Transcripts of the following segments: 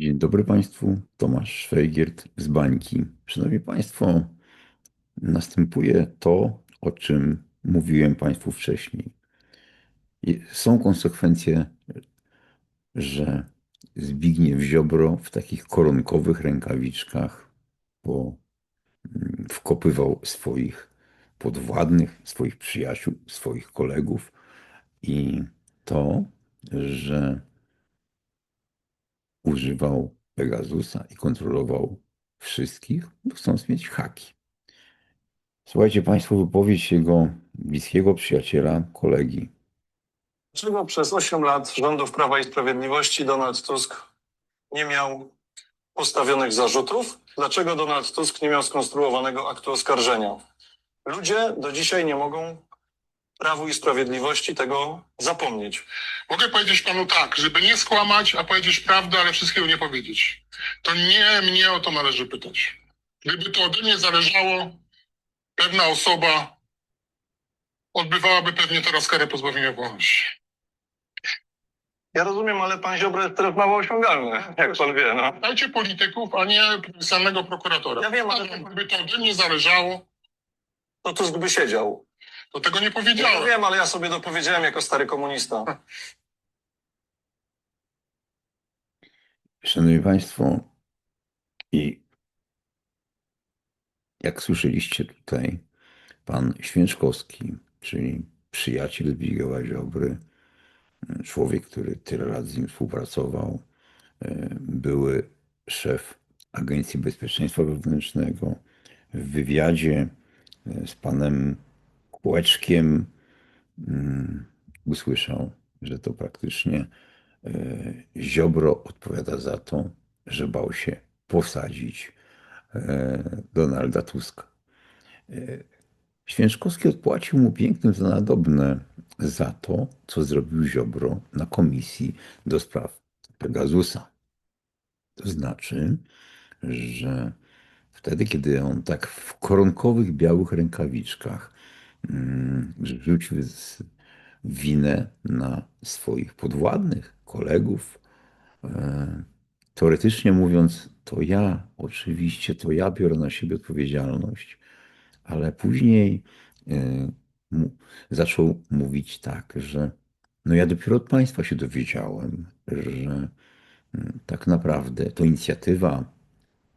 Dzień dobry Państwu, Tomasz Szwajgiert z Bańki. Szanowni Państwo, następuje to, o czym mówiłem Państwu wcześniej. Są konsekwencje, że Zbigniew Ziobro w takich koronkowych rękawiczkach po, mm, wkopywał swoich podwładnych, swoich przyjaciół, swoich kolegów i to, że używał Pegasusa i kontrolował wszystkich, chcąc mieć haki. Słuchajcie Państwo wypowiedź jego bliskiego przyjaciela, kolegi. Dlaczego przez 8 lat rządów Prawa i Sprawiedliwości Donald Tusk nie miał postawionych zarzutów? Dlaczego Donald Tusk nie miał skonstruowanego aktu oskarżenia? Ludzie do dzisiaj nie mogą Prawu i Sprawiedliwości tego zapomnieć. Mogę powiedzieć panu tak, żeby nie skłamać, a powiedzieć prawdę, ale wszystkiego nie powiedzieć. To nie mnie o to należy pytać. Gdyby to ode mnie zależało, pewna osoba odbywałaby pewnie teraz karę pozbawienia wolności. Ja rozumiem, ale pan Ziobro jest teraz mało osiągalny, jak pan wie. No. Dajcie polityków, a nie profesjonalnego prokuratora. Ja wiem, ale- Gdyby to ode mnie zależało, To Tusk by siedział. To tego nie Ja powiedziałem. wiem, ale ja sobie dopowiedziałem jako stary komunista. Szanowni Państwo, i jak słyszeliście tutaj, pan Święczkowski, czyli przyjaciel Zbigniewa Ziobry, człowiek, który tyle lat z nim współpracował, e, były szef Agencji Bezpieczeństwa Wewnętrznego, w wywiadzie e, z panem Kółeczkiem mm, usłyszał, że to praktycznie e, Ziobro odpowiada za to, że bał się posadzić e, Donalda Tuska. E, Święczkowski odpłacił mu pięknym za nadobne za to, co zrobił Ziobro na komisji do spraw Pegasusa. To znaczy, że wtedy, kiedy on tak w koronkowych białych rękawiczkach rzucił z- winę na swoich podwładnych, kolegów, e, teoretycznie mówiąc, to ja, oczywiście, to ja biorę na siebie odpowiedzialność, ale później e, zaczął mówić tak, że no ja dopiero od państwa się dowiedziałem, że mm, tak naprawdę to inicjatywa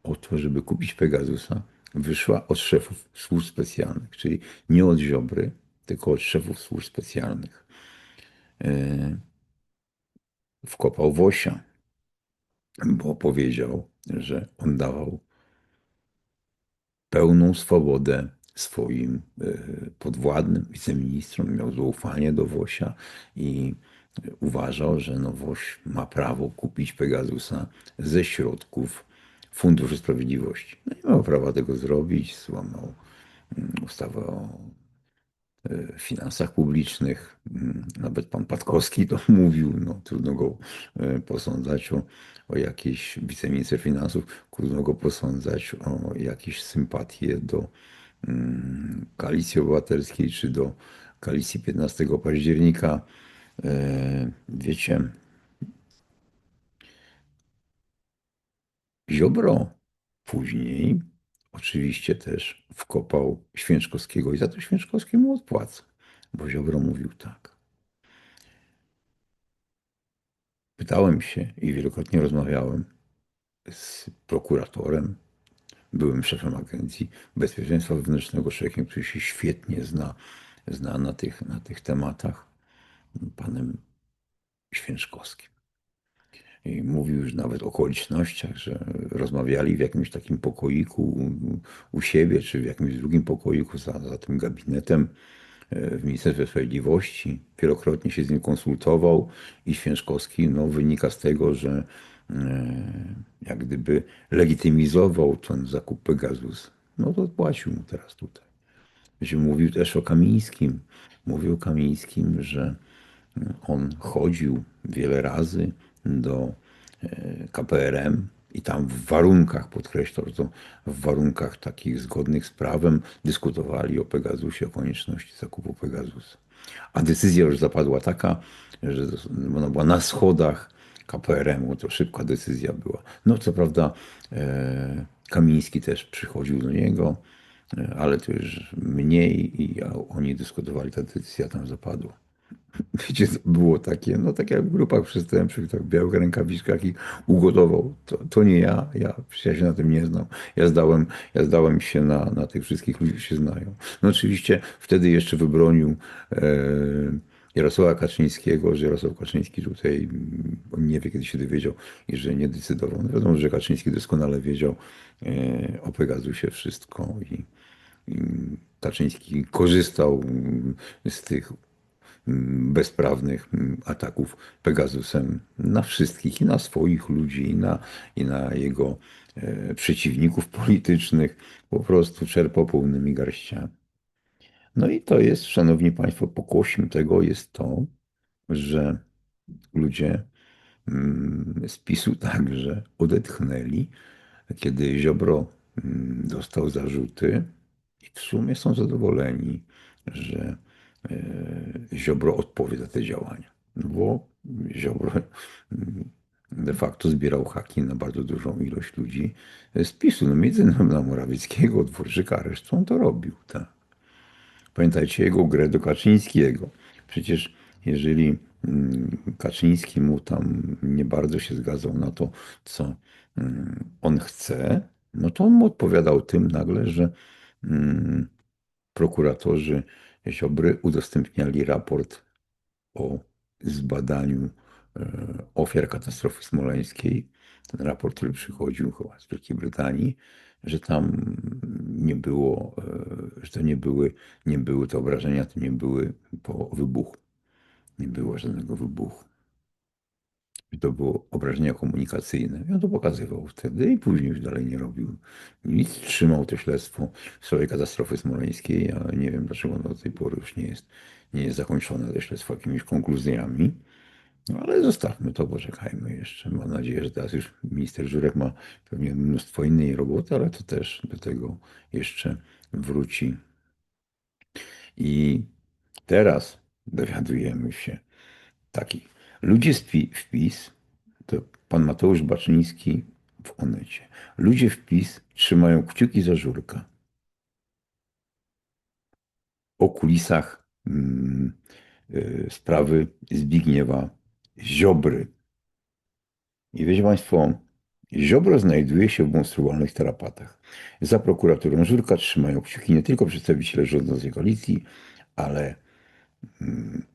o to, żeby kupić Pegasusa, wyszła od szefów służb specjalnych, czyli nie od Ziobry, tylko od szefów służb specjalnych. E, Wkopał Wosia, bo powiedział, że on dawał pełną swobodę swoim e, podwładnym wiceministrom, miał zaufanie do Wosia i uważał, że no Woś ma prawo kupić Pegasusa ze środków Funduszu Sprawiedliwości. No nie miał prawa tego zrobić, złamał mm, ustawę o e, finansach publicznych. Mm, Nawet pan Patkowski to mówił, no trudno go e, posądzać o, o wiceminister finansów, trudno go posądzać o jakieś sympatie do mm, Koalicji Obywatelskiej czy do Koalicji 15 października. E, Wiecie, Ziobro później oczywiście też wkopał Święczkowskiego i za to Święczkowski mu odpłaca, bo Ziobro mówił tak. Pytałem się i wielokrotnie rozmawiałem z prokuratorem, byłym szefem Agencji Bezpieczeństwa Wewnętrznego, człowiekiem, który się świetnie zna, zna na, tych, na tych tematach, panem Święczkowskim. I mówił już nawet o okolicznościach, że rozmawiali w jakimś takim pokoiku u, siebie, czy w jakimś drugim pokoiku za, za tym gabinetem e, w Ministerstwie Sprawiedliwości. Wielokrotnie się z nim konsultował i Święczkowski no, wynika z tego, że e, jak gdyby legitymizował ten zakup Pegasus. No to płacił mu teraz tutaj. Mówił też o Kamińskim. Mówił o Kamińskim, że on chodził wiele razy do e, KPRM i tam w warunkach, podkreślam, to w warunkach takich zgodnych z prawem dyskutowali o Pegasusie, o konieczności zakupu Pegasusa. A decyzja już zapadła taka, że ona była na schodach KPRM-u, to szybka decyzja była. No co prawda e, Kamiński też przychodził do niego, e, ale to już mniej i oni dyskutowali, ta decyzja tam zapadła. Wiecie, to było takie, no tak jak w grupach przestępczych, tak w białych rękawiczkach i ugotował. To, to nie ja, ja, ja się na tym nie znam. Ja zdałem, ja zdałem się na, na tych wszystkich ludzi, którzy się znają. No oczywiście wtedy jeszcze wybronił e, Jarosława Kaczyńskiego, że Jarosław Kaczyński tutaj, on nie wie, kiedy się dowiedział i że nie decydował. No wiadomo, że Kaczyński doskonale wiedział e, o Pegasusie wszystko i, i Kaczyński korzystał z tych bezprawnych mm, ataków Pegasusem na wszystkich, i na swoich ludzi, i na, i na jego e, przeciwników politycznych. Po prostu czerpał pełnymi garściami. No i to jest, szanowni państwo, pokłosiem tego jest to, że ludzie mm, z PiSu także odetchnęli, kiedy Ziobro mm, dostał zarzuty i w sumie są zadowoleni, że Ziobro odpowie za te działania. No bo Ziobro mm, de facto zbierał haki na bardzo dużą ilość ludzi z PiSu. No między na Morawieckiego, Dworczyka, resztą to robił, tak. Pamiętajcie jego grę do Kaczyńskiego. Przecież jeżeli mm, Kaczyński mu tam nie bardzo się zgadzał na to, co mm, on chce, no to on mu odpowiadał tym nagle, że prokuratorzy Ziobry udostępniali raport o zbadaniu e, ofiar katastrofy smoleńskiej. Ten raport, który przychodził chyba z Wielkiej Brytanii, że tam nie było, e, że to nie były, nie były te obrażenia, to nie były po wybuchu. Nie było żadnego wybuchu. Że To było obrażenia komunikacyjne. I on to pokazywał wtedy i później już dalej nie robił nic. Trzymał to śledztwo w sprawie katastrofy smoleńskiej, ale nie wiem dlaczego ono do tej pory już nie jest, nie jest zakończone to śledztwo jakimiś konkluzjami. No ale zostawmy to, poczekajmy jeszcze. Mam nadzieję, że teraz już minister Żurek ma pewnie mnóstwo innej roboty, ale to też do tego jeszcze wróci. I teraz dowiadujemy się taki. Ludzie z Pi- w PiS, to pan Mateusz Baczyński w Onecie. Ludzie w PiS trzymają kciuki za Żurka. O kulisach mm, y, sprawy Zbigniewa Ziobry. I wiecie Państwo, Ziobro znajduje się w monstrualnych tarapatach. Za prokuraturą Żurka trzymają kciuki nie tylko przedstawiciele rządzącej koalicji, ale mm,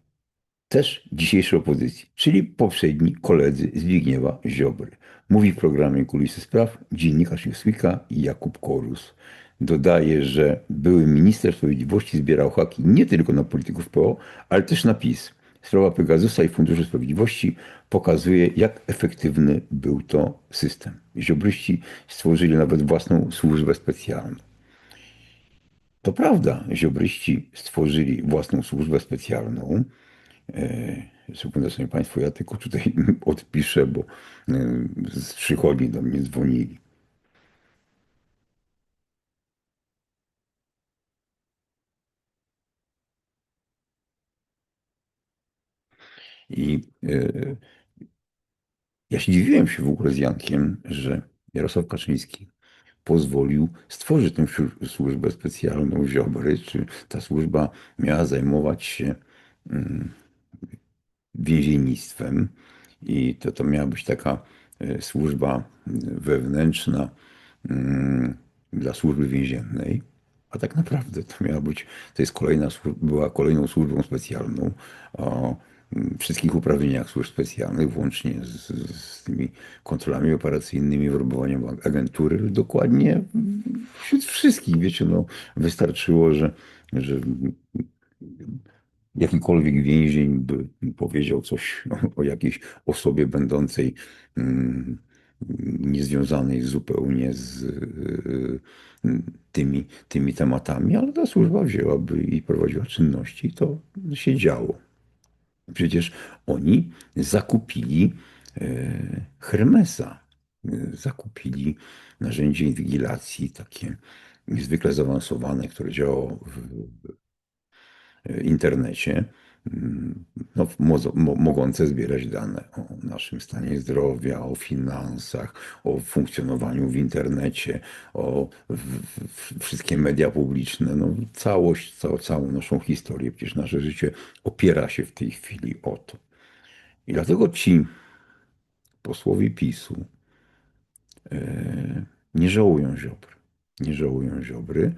też dzisiejszej opozycji, czyli poprzedni koledzy Zbigniewa Ziobry. Mówi w programie Kulisy Spraw dziennikarz Newsweeka Jakub Korus. Dodaje, że były minister sprawiedliwości zbierał haki nie tylko na polityków PO, ale też na PiS. Sprawa Pegasusa i Funduszu Sprawiedliwości pokazuje, jak efektywny był to system. Ziobryści stworzyli nawet własną służbę specjalną. To prawda, ziobryści stworzyli własną służbę specjalną. Sekundę sobie Państwo, ja tylko tutaj odpiszę, bo e, z przychodni do mnie dzwonili. I e, ja się dziwiłem się w ogóle z Jankiem, że Jarosław Kaczyński pozwolił stworzyć tę słu- służbę specjalną Ziobry, czy ta służba miała zajmować się mm, więziennictwem i to, to miała być taka e, służba wewnętrzna mm, dla służby więziennej, a tak naprawdę to miała być, to jest kolejna, była kolejną służbą specjalną o wszystkich uprawnieniach służb specjalnych, włącznie z, z tymi kontrolami operacyjnymi, werbowaniem ag- agentury, dokładnie wśród wszystkich, wiecie, no wystarczyło, że, że jakikolwiek więzień by powiedział coś o, jakiejś osobie będącej mm, niezwiązanej zupełnie z y, tymi, tymi tematami, ale ta służba wzięłaby i prowadziła czynności i to się działo. Przecież oni zakupili e, Hermesa, zakupili narzędzie inwigilacji takie niezwykle zaawansowane, które działało w internecie. no, mogące zbierać dane o naszym stanie zdrowia, o finansach, o funkcjonowaniu w internecie, o wszystkie media publiczne, no, całość, cał, całą naszą historię. Przecież nasze życie opiera się w tej chwili o to. I dlatego ci posłowie PiSu e, nie żałują Ziobry. Nie żałują Ziobry.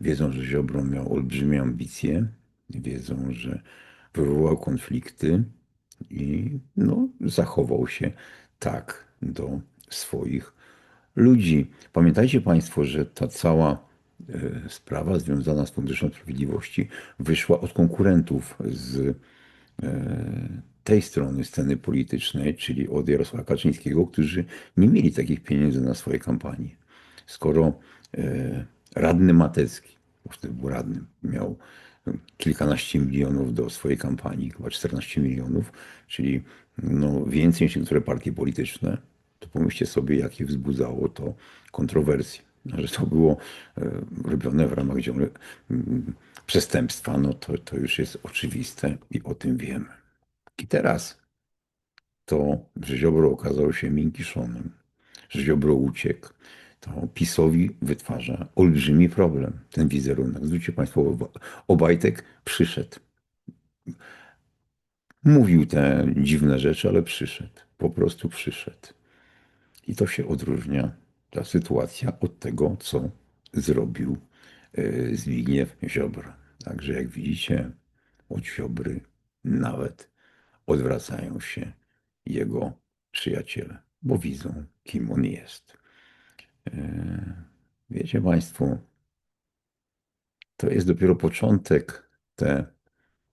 Wiedzą, że Ziobro miał olbrzymie ambicje. Wiedzą, że wywołał konflikty i no, zachował się tak do swoich ludzi. Pamiętajcie Państwo, że ta cała e, sprawa związana z Funduszem Sprawiedliwości wyszła od konkurentów z e, tej strony sceny politycznej, czyli od Jarosława Kaczyńskiego, którzy nie mieli takich pieniędzy na swoje kampanie. Skoro e, radny Matecki, bo był radnym, miał kilkanaście milionów do swojej kampanii, chyba 14 milionów, czyli no, więcej niż niektóre partie polityczne, to pomyślcie sobie, jakie wzbudzało to kontrowersje. Że to było e, robione w ramach przestępstwa, no to, to już jest oczywiste i o tym wiemy. I teraz to, że Ziobro okazał się miękiszonem, że Ziobro uciekł, to PiSowi wytwarza olbrzymi problem, ten wizerunek. Zwróćcie Państwo Obajtek przyszedł. Mówił te dziwne rzeczy, ale przyszedł. Po prostu przyszedł. I to się odróżnia, ta sytuacja, od tego, co zrobił e, Zbigniew Ziobro. Także jak widzicie, od Ziobry nawet odwracają się jego przyjaciele, bo widzą, kim on jest. E, Wiecie Państwo, to jest dopiero początek. Te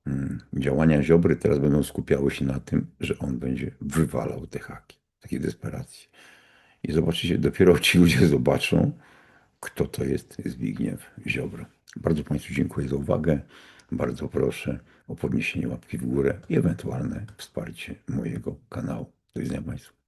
mm, działania Ziobry teraz będą skupiały się na tym, że on będzie wywalał te haki, takiej desperacji. I zobaczycie, dopiero ci ludzie zobaczą, kto to jest Zbigniew Ziobro. Bardzo Państwu dziękuję za uwagę. Bardzo proszę o podniesienie łapki w górę i ewentualne wsparcie mojego kanału. Do widzenia Państwu.